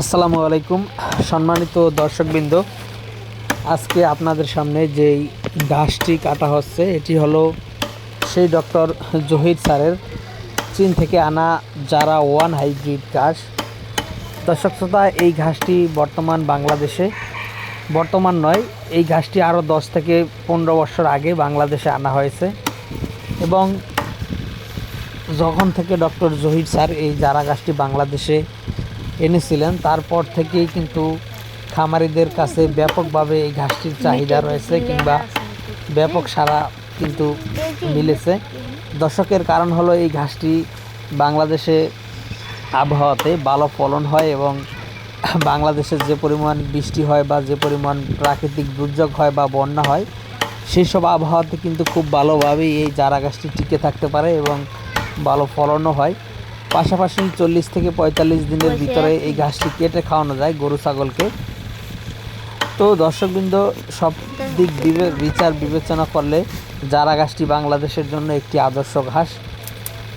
আসসালামু আলাইকুম, সম্মানিত দর্শকবৃন্দ। আজকে আপনাদের সামনে যেই ঘাসটি কাটা হচ্ছে, এটি হলো সেই ডক্টর জহির স্যারের চীন থেকে আনা যারা ওয়ান হাইব্রিড ঘাস। দর্শক শ্রোতা, এই ঘাসটি বর্তমান বাংলাদেশে, বর্তমান নয়, এই ঘাসটি আরও দশ থেকে পনেরো বছর আগে বাংলাদেশে আনা হয়েছে এবং যখন থেকে ডক্টর জহির স্যার এই জারা গাছটি বাংলাদেশে এনেছিলেন। তারপর থেকেই কিন্তু খামারিদের কাছে ব্যাপকভাবে এই ঘাসটির চাহিদা রয়েছে কিংবা ব্যাপক সারা কিন্তু মিলেছে। দর্শকের কারণ হলো এই ঘাসটি বাংলাদেশে আবহাওয়াতে ভালো ফলন হয় এবং বাংলাদেশের যে পরিমাণ বৃষ্টি হয় বা যে পরিমাণ প্রাকৃতিক দুর্যোগ হয় বা বন্যা হয় সেই সব আবহাওয়াতে কিন্তু খুব ভালোভাবেই এই চারা গাছটি টিকে থাকতে পারে এবং ভালো ফলনও হয়। পাশাপাশি চল্লিশ থেকে পঁয়তাল্লিশ দিনের ভিতরে এই ঘাসটি কেটে খাওয়ানো যায় গরু ছাগলকে। তো দর্শকবৃন্দ সব দিক বিবে বিচার বিবেচনা করলে জারা ঘাসটি বাংলাদেশের জন্য একটি আদর্শ ঘাস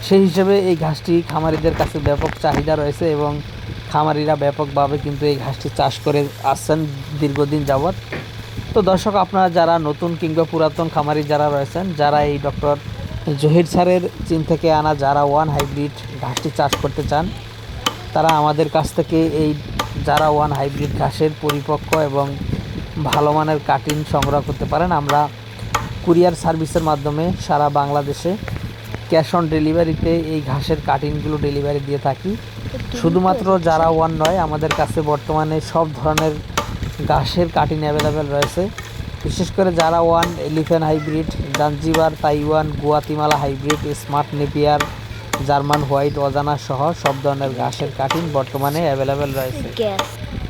সেই হিসেবে এই ঘাসটি খামারিদের কাছে ব্যাপক চাহিদা রয়েছে এবং খামারিরা ব্যাপকভাবে কিন্তু এই ঘাসটি চাষ করে আসছেন দীর্ঘদিন যাবৎ। তো দর্শক আপনারা যারা নতুন কিংবা পুরাতন খামারি যারা রয়েছেন যারা এই ডক্টর জহির স্যারের চীন থেকে আনা যারা ওয়ান হাইব্রিড ঘাসটি চাষ করতে চান, তারা আমাদের কাছ থেকে এই যারা ওয়ান হাইব্রিড ঘাসের পরিপক্ক এবং ভালো মানের কাটিং সংগ্রহ করতে পারেন, আমরা কুরিয়ার সার্ভিসের মাধ্যমে সারা বাংলাদেশে ক্যাশ অন ডেলিভারিতে এই ঘাসের কাটিংগুলো ডেলিভারি দিয়ে থাকি। শুধুমাত্র যারা ওয়ান নয়, আমাদের কাছে বর্তমানে সব ধরনের ঘাসের কাটিং অ্যাভেলেবেল রয়েছে। বিশেষ করে যারা one elephant hybrid, Zanzibar, Taiwan, Guatemala hybrid, smart Napier, German white, অজানা সহ সব ধরনের ঘাসের কাটিং বর্তমানে অ্যাভেলেবেল রয়েছে।